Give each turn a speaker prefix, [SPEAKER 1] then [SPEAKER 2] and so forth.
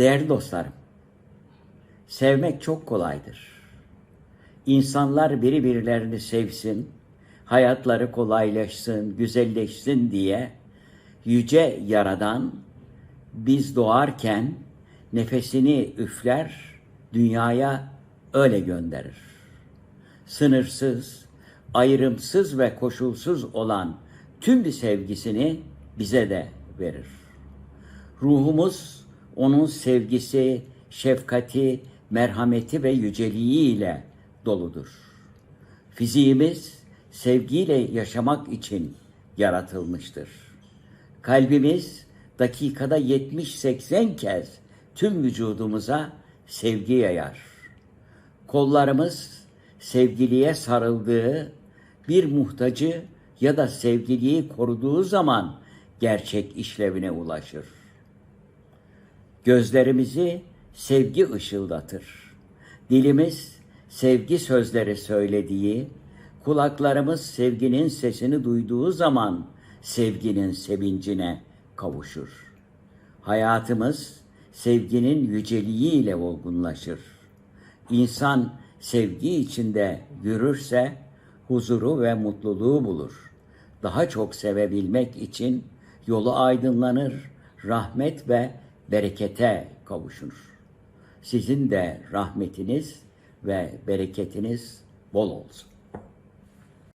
[SPEAKER 1] Değerli dostlarım, sevmek çok kolaydır. İnsanlar birbirlerini sevsin, hayatları kolaylaşsın, güzelleşsin diye yüce yaradan biz doğarken nefesini üfler, dünyaya öyle gönderir. Sınırsız, ayrımsız ve koşulsuz olan tüm bir sevgisini bize de verir. Ruhumuz onun sevgisi, şefkati, merhameti ve yüceliği ile doludur. Fiziğimiz sevgiyle yaşamak için yaratılmıştır. Kalbimiz dakikada 70-80 kez tüm vücudumuza sevgi yayar. Kollarımız sevgiliye sarıldığı bir muhtacı ya da sevgiliyi koruduğu zaman gerçek işlevine ulaşır. Gözlerimizi sevgi ışıldatır. Dilimiz sevgi sözleri söylediği, kulaklarımız sevginin sesini duyduğu zaman sevginin sevincine kavuşur. Hayatımız sevginin yüceliğiyle olgunlaşır. İnsan sevgi içinde yürürse huzuru ve mutluluğu bulur. Daha çok sevebilmek için yolu aydınlanır, rahmet ve berekete kavuşur. Sizin de rahmetiniz ve bereketiniz bol olsun.